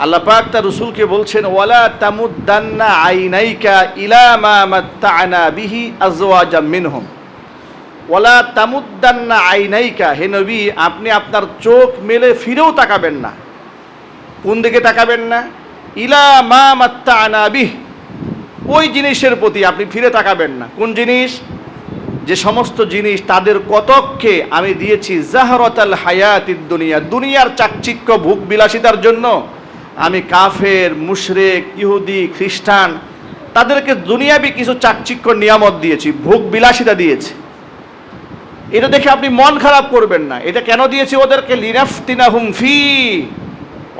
আল্লাহ পাক তার রসুলকে বলছেন, ওয়ালা তামুদ্দান্না আইনাইকা ইলা মা মাত্তানা বিহি আজওয়াজাম মিনহুম। ওয়ালা তামুদ্দান্না আইনাইকা, হে নবী, আপনি আপনার চোখ মেলে ফিরেও তাকাবেন না। কোন দিকে তাকাবেন না? ইলা মা মাত্তানা বিহ। ওই জিনিসের প্রতি আপনি ফিরে তাকাবেন না। কোন জিনিস? যে সমস্ত জিনিস তাদের কতককে আমি দিয়েছি জাহরতাল হায়াতিদ দুনিয়া, দুনিয়ার চাকচিক্য ভোগ বিলাসিতার জন্য। আমি কাফের, মুশরেক, ইহুদি, খ্রিস্টান, তাদেরকে দুনিয়াবি কিছু চাকচিক্য নিয়ামত দিয়েছি, ভোগ বিলাসিতা দিয়েছি। এটা দেখে আপনি মন খারাপ করবেন না। এটা কেন দিয়েছি ওদেরকে? লিনাফতিনা হুমফি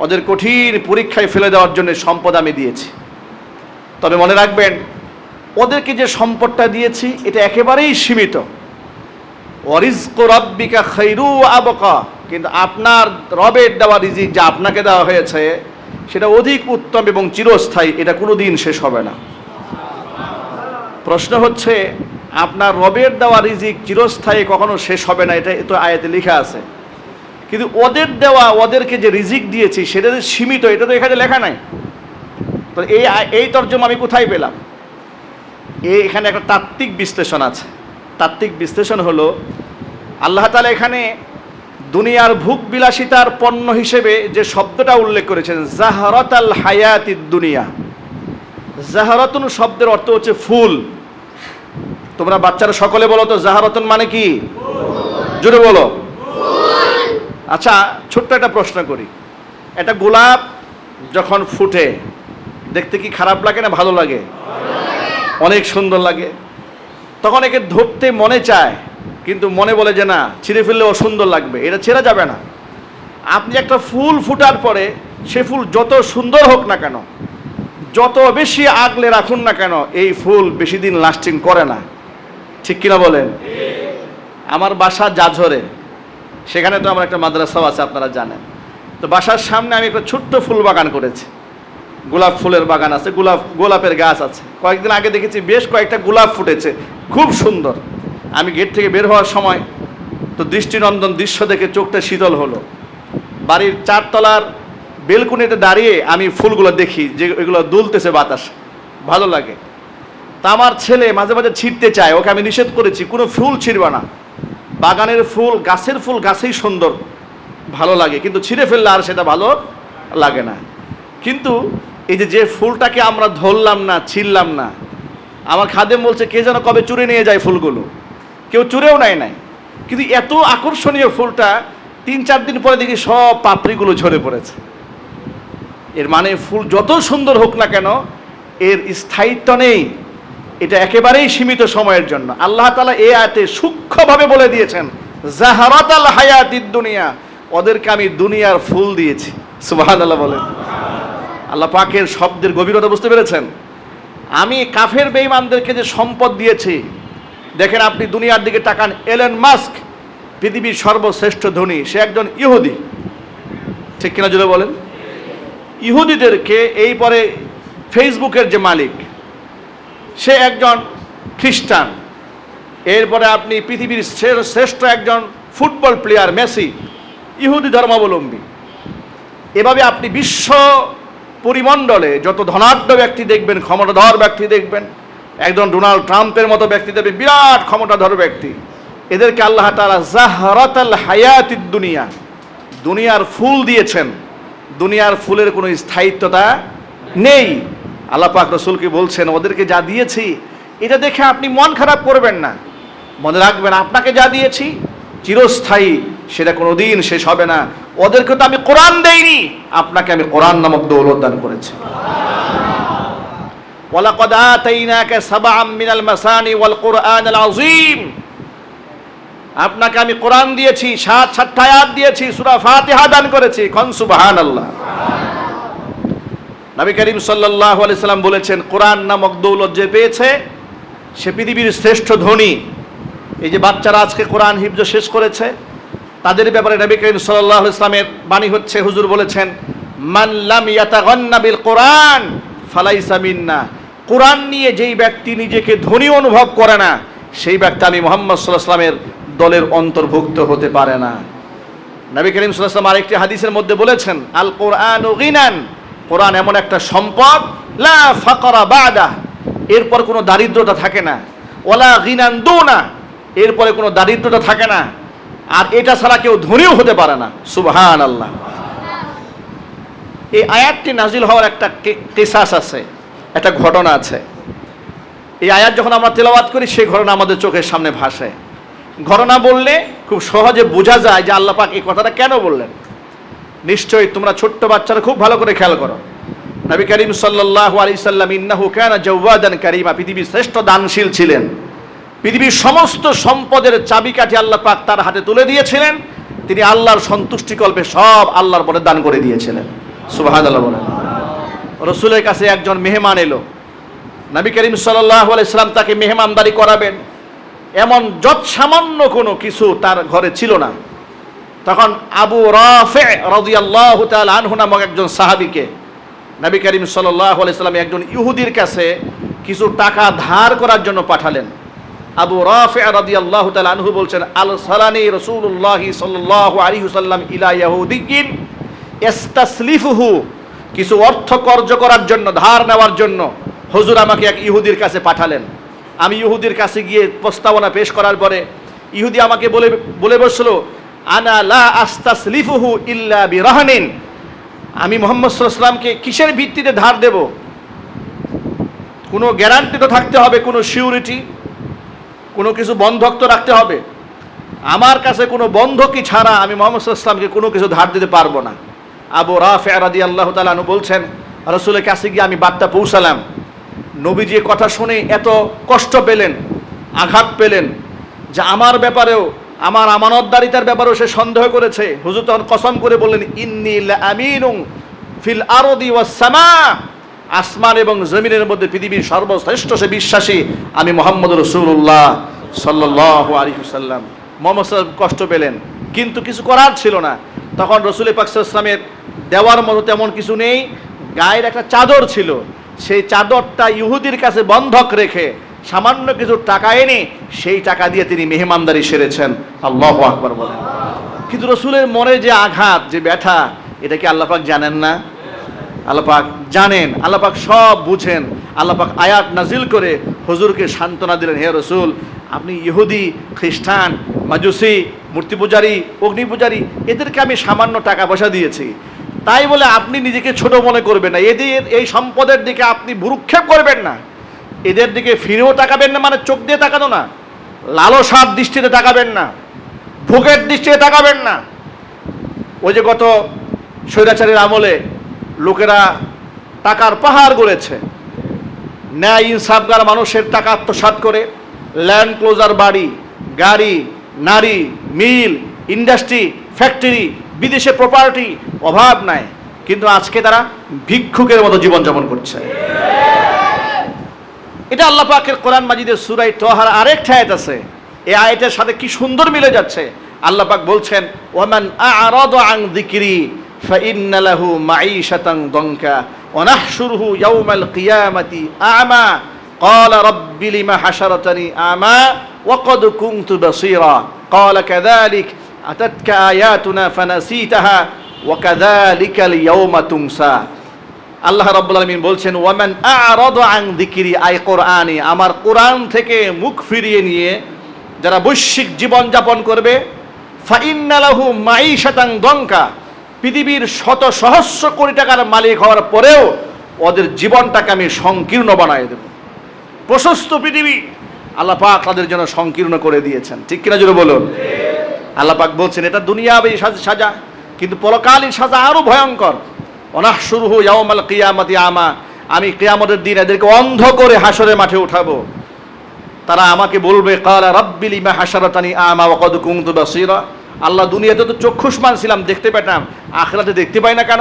ওদের কঠিন পরীক্ষায় ফেলে দেওয়ার জন্য সম্পদ আমি দিয়েছি। তবে মনে রাখবেন, ওদেরকে যে সম্পদটা দিয়েছি, এটা একেবারেই সীমিত। অরিজক রব্বিকা খৈরু আবকা, কিন্তু আপনার রবের দেওয়া রিজিক যা আপনাকে দেওয়া হয়েছে সেটা অধিক উত্তম এবং চিরস্থায়ী, এটা কোনো দিন শেষ হবে না। প্রশ্ন হচ্ছে, আপনার রবের দেওয়া রিজিক চিরস্থায়ী কখনো শেষ হবে না, এটা তো আয়াতে লেখা আছে। কিন্তু ওদের দেওয়া, ওদেরকে যে রিজিক দিয়েছি, সেটা যে সীমিত, এটা তো এখানে লেখা নাই। তো এই এই তর্জমা আমি কোথায় পেলাম? এই এখানে একটা তাত্ত্বিক বিশ্লেষণ আছে। তাত্ত্বিক বিশ্লেষণ হলো, আল্লাহ তালা এখানে দুনিয়ার ভোগ বিলাসিতার পণ্য হিসেবে যে শব্দটা উল্লেখ করেছেন জাহরত আল হায়াতিদ দুনিয়া। জাহারতন শব্দের অর্থ হচ্ছে ফুল। তোমরা বাচ্চারা সকলে বলো তো, জাহারতন মানে কি? জুড়ে বলো। আচ্ছা ছোট্ট একটা প্রশ্ন করি। একটা গোলাপ যখন ফুটে, দেখতে কি খারাপ লাগে না ভালো লাগে? অনেক সুন্দর লাগে। তখন একে ধরতে মনে চায়। কিন্তু মনে বলে যে না, ছিঁড়ে ফেললে অসুন্দর লাগবে। এটা ছেঁড়া যাবে না। আপনি একটা ফুল ফুটার পরে সে ফুল যত সুন্দর হোক না কেন, যত বেশি আগলে রাখুন না কেন, এই ফুল বেশি দিন লাস্টিং করে না। ঠিক কিনা বলেন? আমার বাসা জাঝরে। সেখানে তো আমার একটা মাদ্রাসাও আছে, আপনারা জানেন। তো বাসার সামনে আমি একটা ছোট্ট ফুল বাগান করেছি। গোলাপ ফুলের বাগান আছে, গোলাপ গোলাপের গাছ আছে। কয়েকদিন আগে দেখেছি বেশ কয়েকটা গোলাপ ফুটেছে। খুব সুন্দর। আমি গেট থেকে বের হওয়ার সময় তো দৃষ্টিনন্দন দৃশ্য দেখে চোখটা শীতল হলো। বাড়ির চারতলার বেলকুনিতে দাঁড়িয়ে আমি ফুলগুলো দেখি যে এগুলো দুলতেছে বাতাস। ভালো লাগে। তা আমার ছেলে মাঝে মাঝে ছিঁড়তে চায়, ওকে আমি নিষেধ করেছি, কোনো ফুল ছিঁড়বে না। বাগানের ফুল, গাছের ফুল গাছেই সুন্দর, ভালো লাগে, কিন্তু ছিঁড়ে ফেললে আর সেটা ভালো লাগে না। কিন্তু এই যে যে ফুলটাকে আমরা ধরলাম না, ছিঁড়লাম না, আমার খাদেম বলছে, কে যেন কবে চুরে নিয়ে যায় ফুলগুলো? কেউ চুরেও নেয় নাই। কিন্তু এত আকর্ষণীয় ফুলটা তিন চার দিন পরে দেখি সব পাপড়িগুলো ঝরে পড়েছে। এর মানে ফুল যত সুন্দর হোক না কেন, এর স্থায়িত্ব নেই। এটা একেবারেই সীমিত সময়ের জন্য। আল্লাহ তালা এ আয়াতে সূক্ষ্মভাবে বলে দিয়েছেন জাহারাত আল হায়াতিদ দুনিয়া। ওদেরকে আমি দুনিয়ার ফুল দিয়েছি। সুবাহান আল্লাহ বলেন। আল্লাহ পাকের শব্দের গভীরতা বুঝতে পেরেছেন? আমি কাফের বেঈমানদেরকে যে সম্পদ দিয়েছি দেখেন আপনি দুনিয়ার দিকে তাকান এলেন মাস্ক পৃথিবীর সর্বশ্রেষ্ঠ ধনী, সে একজন ইহুদি। ঠিক কিনা যদি বলেন? ইহুদিদেরকে এই পরে ফেসবুকের যে মালিক, সে একজন খ্রিস্টান। এরপরে আপনি পৃথিবীর শ্রেষ্ঠ একজন ফুটবল প্লেয়ার, মেসি, ইহুদি ধর্মাবলম্বী। এভাবে আপনি বিশ্ব পরিমণ্ডলে যত ধনাঢ্য ব্যক্তি দেখবেন, ক্ষমতাধর ব্যক্তি দেখবেন একজন ডোনাল্ড ট্রাম্পের মতো ব্যক্তি দেখবেন বিরাট ক্ষমতাধর ব্যক্তি। এদেরকে আল্লাহ তালা জাহরাত আল হায়াতিদ দুনিয়া, দুনিয়ার ফুল দিয়েছেন। দুনিয়ার ফুলের কোনো স্থায়িত্বতা নেই। আল্লাহ পাক রসুলকে বলছেন, ওদেরকে যা দিয়েছি, এটা দেখে আপনি মন খারাপ করবেন না। মনে রাখবেন, আপনাকে যা দিয়েছি, চিরস্থায়ী, সেটা কোনো দিন শেষ হবে না। ওদেরকে তো আমি কোরআন দেইনি, আপনাকে আমি কোরআন নামক দৌলত দান করেছি। ওয়ালাকাদ আতাইনাকা সাবআম মিনাল মাসানি ওয়াল কুরআনাল আপনাকে আমি কোরআন দিয়েছি, সাত, সাতটা আয়াত দিয়েছি, সূরা ফাতিহা দান করেছি কোন সুবহানাল্লাহ। নবী করিম সাল্লাল্লাহু আলাইহি সাল্লাম বলেছেন, কোরআন নামক দৌলত যে পেয়েছে, সে পৃথিবীর শ্রেষ্ঠ ধনী। এই যে বাচ্চারা আজকে কোরআন হিফজ শেষ করেছে, তাদের ব্যাপারে নবী করিম সাল্লাল্লাহু আলাইহি বাণী হচ্ছে, হুজুর বলেছেন, মান লাম ইয়াতাগান্না বিল কোরআন, ফালাইসা মিন্না। কোরআন নিয়ে যেই ব্যক্তি নিজেকে ধনী অনুভব করে না, সেই ব্যক্তি আমি মোহাম্মদ সাল্লাহ সাল্লামের দলের অন্তর্ভুক্ত হতে পারে না। নবী করিম সাল্লাম আরেকটি হাদিসের মধ্যে বলেছেন আল কোরআন গিনান। কোরআন এমন একটা সম্পদ, লা ফাকরা বাদা। এরপর কোনো দারিদ্রতা থাকে না ওলা গিনান দো না এরপরে কোনো দারিদ্রতা থাকে না, আর এটা ছাড়া কেউ ধনীও হতে পারে না। সুবহান আল্লাহ এই আয়াতটি নাজিল হওয়ার একটা কেসাস আছে। একটা ঘটনা আছে। এই আয়াত যখন আমরা তেলাওয়াত করি, সেই ঘটনা আমাদের চোখের সামনে ভাসে। ঘটনা বললে খুব সহজে বোঝা যায় যে আল্লাহ পাক এই কথাটা কেন বললেন। নিশ্চয়ই তোমরা ছোট্ট বাচ্চারা খুব ভালো করে খেয়াল করো। নবী করিম সাল্লাল্লাহু আলাইহি সাল্লাম, ইন্নাহু কানা জাওয়াদান কারীমা, পৃথিবীর শ্রেষ্ঠ দানশীল ছিলেন। পৃথিবীর সমস্ত সম্পদের চাবিকাঠি আল্লাহ পাক তার হাতে তুলে দিয়েছিলেন। তিনি আল্লাহর সন্তুষ্টিকল্পে সব আল্লাহর পরে দান করে দিয়েছিলেন। সুবাহ আল্লাহ বলেন। রসুলের কাছে একজন মেহমান এলো। নবী করিম সাল্লাম তাকে মেহমানদারি করাবেন। এমন যৎ সামান্য কোনো কিছু তার ঘরে ছিল না। তখন আবু রাফে রাদিয়াল্লাহু তাআলা আনহু নামক একজন সাহাবিকে নবী করিম সাল্লাম একজন ইহুদির কাছে কিছু টাকা ধার করার জন্য পাঠালেন। আবু রাফে রাদিয়াল্লাহু তাআলা আনহু বলছেন আল সালানি রাসূলুল্লাহি সাল্লাল্লাহু আলাইহি ওয়াসাল্লাম ইলা ইয়াহুদিয়িন ইস্তাসলিফুহু কিছু অর্থ কর্য করার জন্য, ধার নেওয়ার জন্য হজুর আমাকে এক ইহুদির কাছে পাঠালেন। আমি ইহুদির কাছে গিয়ে প্রস্তাবনা পেশ করার পরে ইহুদি আমাকে বলে বলে বসল, আনা লা আস্তাসলিফুহু ইল্লা বিরাহনিন। আমি মোহাম্মদ সাল্লামকে কিসের ভিত্তিতে ধার দেব? কোনো গ্যারান্টি তো থাকতে হবে, কোনো সিউরিটি কোনো কিছু বন্ধক তো রাখতে হবে। আমার কাছে কোনো বন্ধকি ছাড়া আমি মোহাম্মদ সাল্লামকে কোনো কিছু ধার দিতে পারব না। আবু রাফে রাদি আল্লাহ তালু বলছেন, রসুলের কাছে গিয়ে আমি বার্তা পৌঁছালাম। নবীজি এ কথা শুনে এত কষ্ট পেলেন, আঘাত পেলেন, যে আমার ব্যাপারেও, আমার আমানতদারিতার ব্যাপারেও সে সন্দেহ করেছে। হুজুর তখন কসম করে বললেন, ইন্নি আমিনুং ফিল আরদি ওয়াস সামা। আসমান এবং জমিনের মধ্যে পৃথিবীর সর্বশ্রেষ্ঠ সে বিশ্বাসী আমি মোহাম্মদ রসুল্লাহ সাল্লাহ আলী সাল্লাম মোহাম্মদ কষ্ট পেলেন, কিন্তু কিছু করার ছিল না। তখন রসুল পাকসালামের দেওয়ার মতো তেমন কিছু নেই। গায়ের একটা চাদর ছিল। সেই চাদরটা ইহুদির কাছে বন্ধক রেখে সামান্য কিছু টাকা এনে সেই টাকা দিয়ে তিনি মেহমানদারি সেরেছেন। আল্লাহ আকবর বলেন। কিন্তু রসুলের মনে যে আঘাত, যে ব্যথা, এটা কি আল্লাপাক জানেন না? আল্লাপাক জানেন। আল্লাপাক সব বুঝেন। আল্লাপাক আয়াত নাজিল করে হুজুরকে সান্ত্বনা দিলেন, হে রসুল আপনি ইহুদি, খ্রিস্টান, মাজুসি, মূর্তি পূজারী, অগ্নি পূজারী, এদেরকে আমি সামান্য টাকা পয়সা দিয়েছি। তাই বলে আপনি নিজেকে ছোট মনে করবেন না। এদের, এই সম্পদের দিকে আপনি ভুরুক্ষেপ করবেন না। এদের দিকে ফিরেও তাকাবেন না মানে চোখ দিয়ে তাকানো না। লালসার দৃষ্টিতে তাকাবেন না। ভোগের দৃষ্টিতে তাকাবেন না। ওই যে গত স্বৈরাচারীর আমলে লোকেরা টাকার পাহাড় গড়েছে। ন্যায় ইনসাফগার মানুষের টাকা আত্মসাৎ করে ল্যান্ড ক্লোজার বাড়ি গাড়ি নারী মিল ইন্ডাস্ট্রি ফ্যাক্টরি বিদেশে প্রপার্টি অভাব নাই কিন্তু আজকে তারা ভিক্ষুকের মতো জীবনযাপন করছে এটা আল্লাহ পাকের কোরআন মাজিদের সুরাই তোহার আরেকটা আয়াত আছে এই আয়াতের সাথে কি সুন্দর মিলে যাচ্ছে আল্লাহ পাক বলছেন ওমান আরাদ আন যিকরি فإن له معيشة ضنكا ونحشره يوم القيامة أعمى قال رب لم حشرتني أعمى وقد كنت بصيرا قال كذلك أتتك آياتنا فنسيتها وكذلك اليوم تنسى আল্লাহ রাব্বুল আলামিন বলছেন ওয়ামান আ'রাদ আন যিকরি আই কোরআনি আমার কোরআন থেকে মুখ ফিরিয়ে নিয়ে যারা বৈশ্বিক জীবন যাপন করবে ফাইন্না লাহু মাইশাতান দঙ্কা পৃথিবীর শত সহস্র কোটি টাকার মালিক হওয়ার পরেও ওদের জীবনটাকে আমি সংকীর্ণ বানায় দেব প্রশস্ত পৃথিবী, আল্লাহ পাক তাদের জন্য সংকীর্ণ করে দিয়েছেন। ঠিক কিনা জুড়ে বলুন? আল্লাহ পাক বলছেন, এটা দুনিয়াবী সাজ- কিন্তু পরকালীন সাজা আরও ভয়ঙ্কর। অনাহ শুরু ইয়ামাল কিয়ামতি আমা, আমি কিয়ামতের দিন এদেরকে অন্ধ করে হাসরের মাঠে উঠাবো। তারা আমাকে বলবে, কালা রাব্বিল ইমা হাসারাতানি আমা ওয়াকাদ কুনতু বাসীরা? আল্লাহ দুনিয়াতে তো চক্ষুষ্মান ছিলাম, দেখতে পেতাম। আখিরাতে দেখতে পাই না কেন?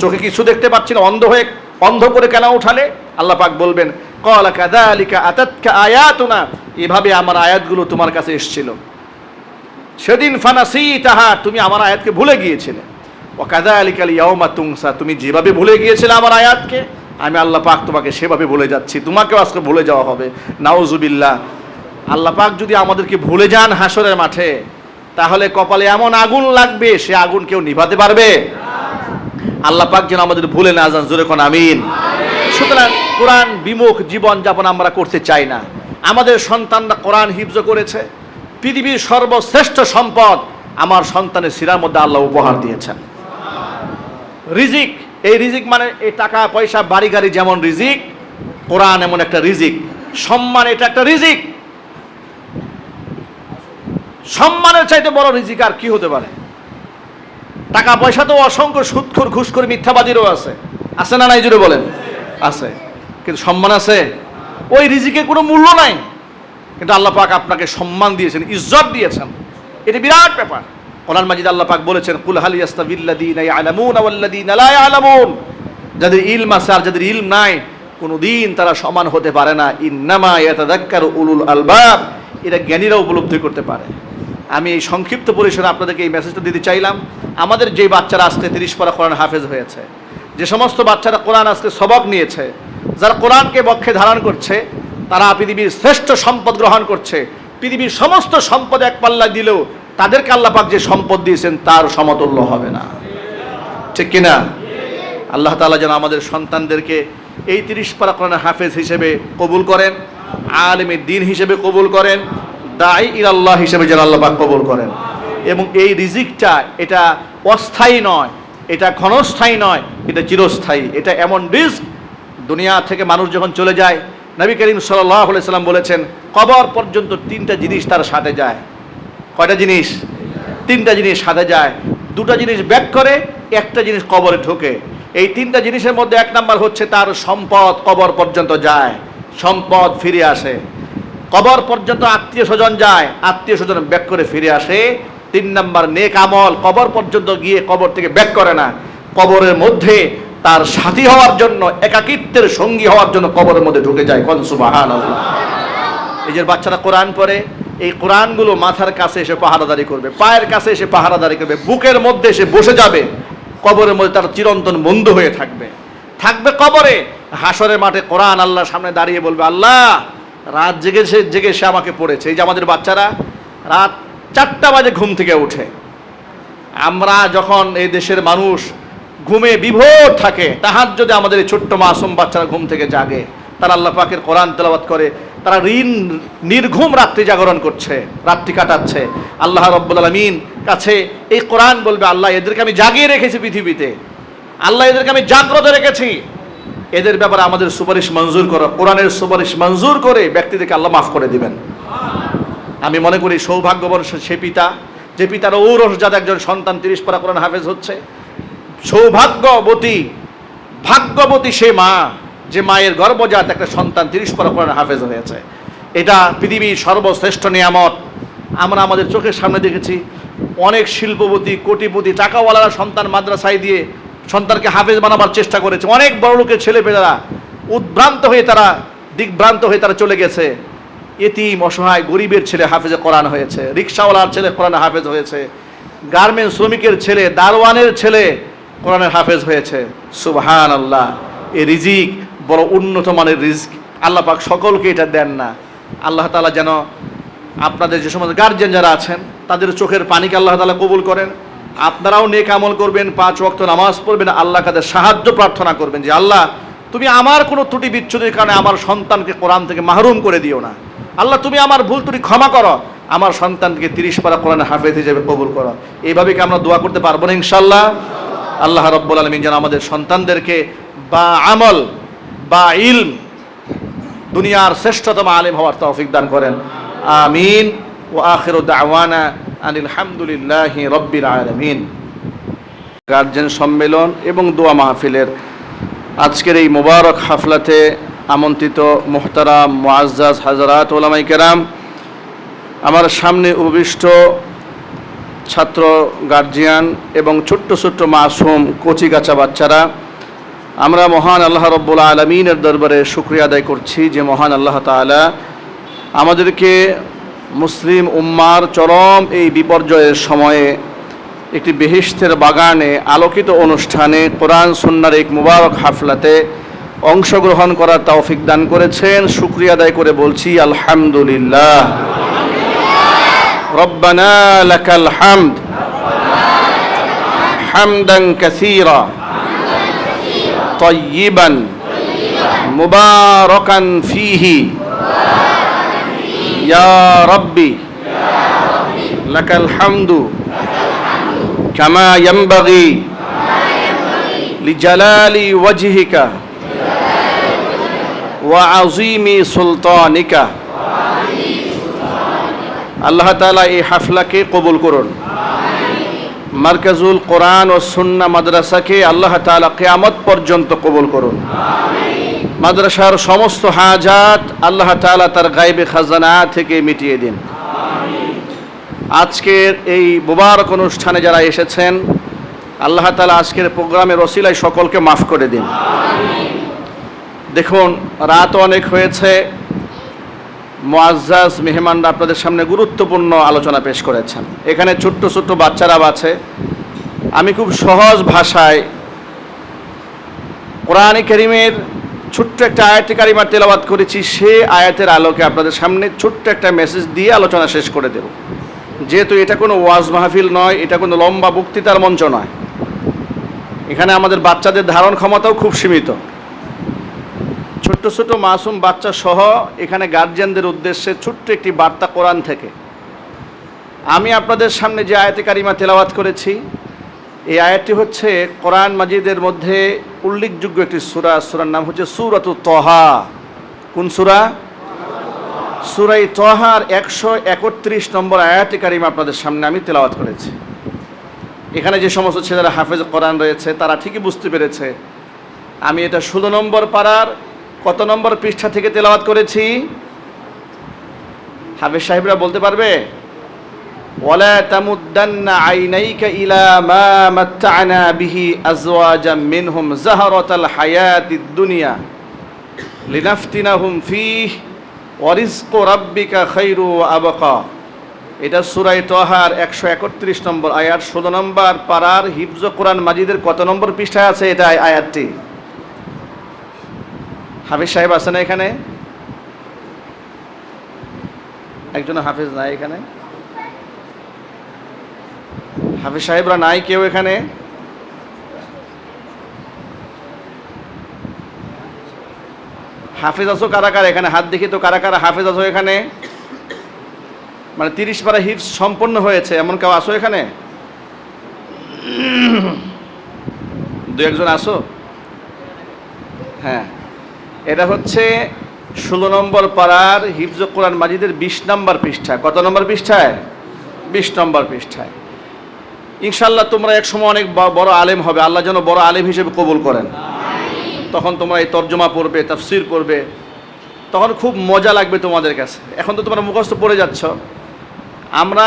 চোখে কিছু দেখতে পাচ্ছি না, অন্ধ হয়ে, অন্ধ করে কেন উঠালে? আল্লাহ পাক বলবেন কলা কাদালিকা আতাতকা আয়াতুনা। এভাবে আমার আয়াতগুলো তোমার কাছে এসেছিল। সেদিন ফানাসি তাহা তুমি আমার আয়াতকে ভুলে গিয়েছিলে। ও কাদা আলিকাল ইয়াউমা তুংসা, তুমি যেভাবে ভুলে গিয়েছিলে আমার আয়াতকে, আমি আল্লাহ পাক তোমাকে সেভাবে ভুলে যাচ্ছি। তোমাকেও আজকে ভুলে যাওয়া হবে। নাউজুবিল্লাহ। আল্লাহ পাক যদি আমাদেরকে ভুলে যান হাসরের মাঠে, তাহলে কপালে এমন আগুন লাগবে, সে আগুন কেউ নিভাতে পারবে? আল্লাহ পাক যেন আমাদের ভুলে না যান। জোরে কোন আমিন। সুতরাং কোরআন বিমুখ জীবন যাপন আমরা করতে চাই না। আমাদের সন্তানরা কোরআন হিফজ করেছে। পৃথিবীর সর্বশ্রেষ্ঠ সম্পদ আমার সন্তানের শিরার মধ্যে আল্লাহ উপহার দিয়েছেন। রিজিক, এই রিজিক মানে এই টাকা, পয়সা, বাড়ি, গাড়ি যেমন রিজিক, কোরআন এমন একটা রিজিক। সম্মান এটা একটা রিজিক। সম্মানের চাইতে বড় রিজিক আর কি হতে পারে? টাকা, পয়সা তো অসংখ্য সুৎখুর ঘুষ করে মিথ্যাবাদীরও আছে। আছে না নাই জুড়ে বলেন? আছে। কিন্তু সম্মান আছে। ওই রিজিকে কোনো মূল্য নাই। কিন্তু আল্লাহ পাক আপনাকে সম্মান দিয়েছেন, ইজ্জত দিয়েছেন। এটা বিরাট ব্যাপার। কোরআন মাজিদ আল্লাহ পাক বলেছেন, কুল হাল ইয়াস্তাবিল্লাযীনা ইয়ালামুন ওয়াল্লাযীনা লা ইয়ালামুন? যাদের ইলম আছে আর যাদের ইলম নাই, কোনোদিন তারা সমান হতে পারে না। ইন্নামা ইয়াতাযাক্কারু উলুল আলবাব। এটা জ্ঞানীরা উপলব্ধি করতে পারে। আমি এই সংক্ষিপ্ত পরিসরে আপনাদেরকে এই মেসেজটা দিতে চাইলাম। আমাদের যে বাচ্চারা আজকে তিরিশ পারা কোরআন হাফেজ হয়েছে যে সমস্ত বাচ্চারা কোরআন আজকে সবক নিয়েছে, যারা কোরআনকে বক্ষে ধারণ করছে, তারা পৃথিবীর শ্রেষ্ঠ সম্পদ গ্রহণ করছে। পৃথিবীর সমস্ত সম্পদ এক পাল্লা দিলেও তাদেরকে আল্লাপাক যে সম্পদ দিয়েছেন, তার সমতুল্য হবে না। ঠিক কিনা? আল্লাহ তাআলা যেন আমাদের সন্তানদেরকে এই তিরিশ পারা কোরআন হাফেজ হিসেবে কবুল করেন, আলেমে দিন হিসেবে কবুল করেন দাই ইলাল্লাহ হিসেবে যেন আল্লাহ পাক কবুল করেন। এবং এই রিজিকটা, এটা অস্থায়ী নয় এটা ক্ষণস্থায়ী নয়, এটা চিরস্থায়ী। এটা এমন রিস্ক, দুনিয়া থেকে মানুষ যখন চলে যায়, নবী করিম সাল্লাম বলেছেন, কবর পর্যন্ত তিনটা জিনিস তার সাথে যায়। কয়টা জিনিস? তিনটা জিনিস সাথে যায়। দুটো জিনিস ব্যাক করে, একটা জিনিস কবরে ঢোকে। এই তিনটা জিনিসের মধ্যে এক নাম্বার হচ্ছে তার সম্পদ, কবর পর্যন্ত যায়। সম্পদ ফিরে আসে। কবর পর্যন্ত আত্মীয় স্বজন যায় আত্মীয় স্বজন ব্যাক করে ফিরে আসে। তিন নাম্বার নেক আমল, কবর পর্যন্ত গিয়ে কবর থেকে ব্যাক করে না। কবরের মধ্যে তার সাথী হওয়ার জন্য, একাকিত্বের সঙ্গী হওয়ার জন্য কবরের মধ্যে ঢুকে যায়। কনসুবাহান যে বাচ্চারা কোরআন পড়ে, এই কোরআনগুলো মাথার কাছে এসে পাহারাদারি করবে, পায়ের কাছে এসে পাহারাদারি করবে, বুকের মধ্যে এসে বসে যাবে, কবরের মধ্যে তার চিরন্তন বন্ধু হয়ে থাকবে। থাকবে কবরে, হাসরের মাঠে কোরআন আল্লাহর সামনে দাঁড়িয়ে বলবে, আল্লাহ, রাত জেগে সে জেগে সে আমাকে পড়েছে। এই যে আমাদের বাচ্চারা, রাত চারটা বাজে ঘুম থেকে উঠে। আমরা যখন এই দেশের মানুষ ঘুমে বিভোর থাকে তাহার যদি আমাদের এই ছোট্ট মাসুম বাচ্চারা ঘুম থেকে জাগে। তারা আল্লাহ পাকের কোরআন তেলাবাত করে, তারা ঋণ, নির্ঘুম রাত্রি জাগরণ করছে, রাত্রি কাটাচ্ছে। আল্লাহ রব্বুল আলমিন কাছে এই কোরআন বলবে, আল্লাহ, এদেরকে আমি জাগিয়ে রেখেছি পৃথিবীতে। আল্লাহ, এদেরকে আমি জাগ্রত রেখেছি। এদের ব্যাপারে আমাদের সুপারিশ মঞ্জুর করো, কোরআনের সুপারিশ মঞ্জুর করে ব্যক্তিদেরকে আল্লাহ মাফ করে দিবেন। আমি মনে করি সৌভাগ্যবন সে- পিতা, যে পিতার ঔরসজাত একজন সন্তান তিরিশ পারা কোরআন হাফেজ হচ্ছে। সৌভাগ্যবতী, ভাগ্যবতী সে মা, যে মায়ের গর্ভজাত একটা সন্তান তিরিশ পারা কোরআন হাফেজ হয়েছে। এটা পৃথিবীর সর্বশ্রেষ্ঠ নিয়ামত। আমরা আমাদের চোখের সামনে দেখেছি, অনেক শিল্পপতি, কোটিপতি, টাকাওয়ালারা সন্তান মাদ্রাসায় দিয়ে সন্তানকে হাফেজ বানাবার চেষ্টা করেছে। অনেক বড় লোকের ছেলেপেলেরা উদ্ভ্রান্ত হয়ে তারা, দিকভ্রান্ত হয়ে তারা চলে গেছে। এতিম অসহায় গরিবের ছেলে হাফেজে কোরআন হয়েছে রিক্সাওয়ালার ছেলে কোরআনে হাফেজ হয়েছে গার্মেন্ট শ্রমিকের ছেলে, দারোয়ানের ছেলে কোরআনের হাফেজ হয়েছে। সুবহান আল্লাহ এ রিজিক বড় উন্নত মানের রিজিক। আল্লাহ পাক সকলকে এটা দেন না। আল্লাহ তাআলা যেন আপনাদের যে সমস্ত গার্জেন যারা আছেন, তাদের চোখের পানিকে আল্লাহ তাআলা কবুল করেন। আপনারাও নেক আমল করবেন, পাঁচ ওয়াক্ত নামাজ পড়বেন আল্লাহ কাদের সাহায্য প্রার্থনা করবেন যে, আল্লাহ, তুমি আমার কোনো ত্রুটি বিচ্ছুতির কারণে আমার সন্তানকে কোরআন থেকে মাহরুম করে দিও না। আল্লাহ, তুমি আমার ভুল ত্রুটি ক্ষমা করো। আমার সন্তানকে তিরিশ পারা কোরআন হাফেজ হিসেবে কবুল করো। এইভাবে কি আমরা দোয়া করতে পারব না ইনশাল্লাহ আল্লাহ রব্বুল আলমিন যেন আমাদের সন্তানদেরকে বা আমল, বা ইলম দুনিয়ার শ্রেষ্ঠতম আলেম হওয়ার তৌফিক দান করেন। আমিন। ও আখির দাওয়ানা আনিল হামদুলিল্লাহ রব্বিল আলমিন। গার্জেন সম্মেলন এবং দোয়া মাহফিলের আজকের এই মোবারক হাফলাতে আমন্ত্রিত মোহতারাম, মুআজ্জাজ, হাজারাত ওলামাই কেরাম, আমার সামনে উপবিষ্ট ছাত্র গার্জিয়ান এবং ছোট্ট ছোট্ট মাসুম কচি গাছা বাচ্চারা, আমরা মহান আল্লাহ রব্বুল আলমিনের দরবারে শুক্রিয়া আদায় করছি যে মহান আল্লাহ তাআলা আমাদেরকে মুসলিম উম্মার চরম এই বিপর্যয়ের সময়ে একটি বেহিস্তের বাগানে আলোকিত অনুষ্ঠানে কোরআন, সুন্নার এক মুবারক হাফলাতে অংশগ্রহণ করার তৌফিক দান করেছেন শুক্রিয়া আদায় করে বলছি আলহামদুলিল্লাহ রব্বানা লাকাল হামদ হামদান কাসীরা طيبا مباركا فيه يا ربي لك الحمد كما ينبغي لجلال وجهك সুলতানিকা। আল্লাহ তালা এই হাফলাকে কবুল করুন। মার্কাজুল কোরআন ও সুন্না মাদ্রাসাকে আল্লাহ তালা কেয়ামত পর্যন্ত কবুল করুন। মাদ্রাসার সমস্ত হাজাত আল্লাহ তালা তার গাইবে খাজানা থেকে মিটিয়ে দিন। আজকের এই মুবারক অনুষ্ঠানে যারা এসেছেন, আল্লাহ তালা আজকের প্রোগ্রামের রসিলায় সকলকে মাফ করে দিন। দেখুন, রাত অনেক হয়েছে। মোয়াজ্জাজ মেহমানরা আপনাদের সামনে গুরুত্বপূর্ণ আলোচনা পেশ করেছেন। এখানে ছোট্ট ছোট্ট বাচ্চারা আছে। আমি খুব সহজ ভাষায় কোরআনে করিমের ছোট্ট একটা আয়াতে কারিমা তেলাবাদ করেছি। সে আয়াতের আলোকে আপনাদের সামনে ছোট্ট একটা মেসেজ দিয়ে আলোচনা শেষ করে দেব। যেহেতু এটা কোনো ওয়াজ মাহফিল নয়, এটা কোনো লম্বা বক্তৃতার মঞ্চ নয়। এখানে আমাদের বাচ্চাদের ধারণ ক্ষমতাও খুব সীমিত। ছোট্ট ছোট মাসুম বাচ্চা সহ এখানে গার্জিয়ানদের উদ্দেশ্যে ছোট্ট একটি বার্তা কোরআন থেকে। আমি আপনাদের সামনে যে আয়াতে কারিমা তেলাওয়াত করেছি, এই আয়াতটি হচ্ছে কোরআন মাজিদের মধ্যে উল্লেখযোগ্য একটি সুরা। সূরার নাম হচ্ছে সূরাতু তহা। কোন সুরা? সূরাই তহার একশো একত্রিশ নম্বর আয়াতে কারিমা আপনাদের সামনে আমি তেলাওয়াত করেছি। এখানে যে সমস্ত ছেলেরা হাফেজ কোরআন রয়েছে, তারা ঠিকই বুঝতে পেরেছে। আমি এটা ষোলো নম্বর পাড়ার কত নম্বর পৃষ্ঠা থেকে তেলাওয়াত করেছি? হাফেজ সাহেবরা বলতে পারবে? ওয়ালা তামুদ্দান্না আইনাইকা ইলা মা মাত্তা'না বিহি আজওয়াজাম মিনহুম জাহরাতাল হায়াতিদ দুনিয়া। লিনাফতিনাহুম ফীহ ওয়া রিজকু রাব্বিকা ওয়া আবকা। এটা সূরায়ে তহার একশো একত্রিশ নম্বর আয়াত, ষোলো নম্বর পাড়ার হিফজ কোরআন মাজিদের কত নম্বর পৃষ্ঠায় আছে এটা আয়াতটি? হাফিজ সাহেব আছে না এখানে? একজন হাফিজ নাই এখানে? হাফিজ সাহেবরা নাই কেউ এখানে? হাফিজ আছো কারা কারা এখানে? হাত দেখি তো কারা কারা হাফিজ আছো এখানে? মানে তিরিশ পারা হিপস সম্পন্ন হয়েছে, এমন কেউ আসো এখানে? দু একজন আসো হ্যাঁ। এটা হচ্ছে ষোলো নম্বর পাড়ার হিফজ কোরআন মাজিদের বিশ নম্বর পৃষ্ঠায়। কত নম্বর পৃষ্ঠায়? বিশ নম্বর পৃষ্ঠায়। ইনশাল্লাহ তোমরা এক সময় অনেক বড় আলেম হবে। আল্লাহ যেন বড় আলেম হিসেবে কবুল করেন। তখন তোমরা এই তর্জমা পড়বে তাফসির পড়বে। তখন খুব মজা লাগবে তোমাদের কাছে। এখন তো তোমরা মুখস্থ পড়ে যাচ্ছ। আমরা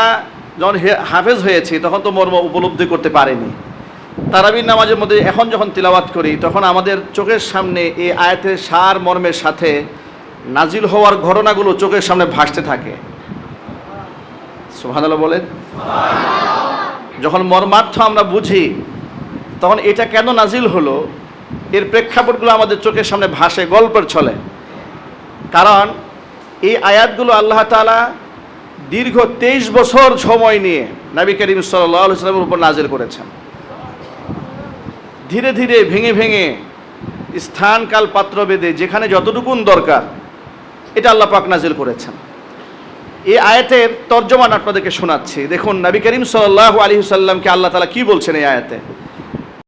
যখন হাফেজ হয়েছি তখন তো মর্ম উপলব্ধি করতে পারিনি। তারাবির নামাজের মধ্যে এখন যখন তিলাওয়াত করি, তখন আমাদের চোখের সামনে এই আয়াতের সার মর্মের সাথে নাজিল হওয়ার ঘটনাগুলো চোখের সামনে ভাসতে থাকে। সুবহানাল্লাহ বলেন। যখন মর্মার্থ আমরা বুঝি, তখন এটা কেন নাজিল হলো? এর প্রেক্ষাপটগুলো আমাদের চোখের সামনে ভাসে, গল্পের ছলে। কারণ এই আয়াতগুলো আল্লাহ তাআলা দীর্ঘ তেইশ বছর সময় নিয়ে নবী করিম সাল্লাহ সাল্লামের উপর নাজিল করেছেন। ধীরে ধীরে ভেঙে ভেঙে স্থান কাল পাত্র বেঁধে যেখানে যতটুকুন দরকার, এটা আল্লাহ পাক নাজিল করেছেন। এই আয়াতের তর্জমান আপনাদেরকে শোনাচ্ছি। দেখুন, নবী করিম সাল্লাহ আলী সাল্লামকে আল্লাহ তালা কি বলছেন এই আয়াতে?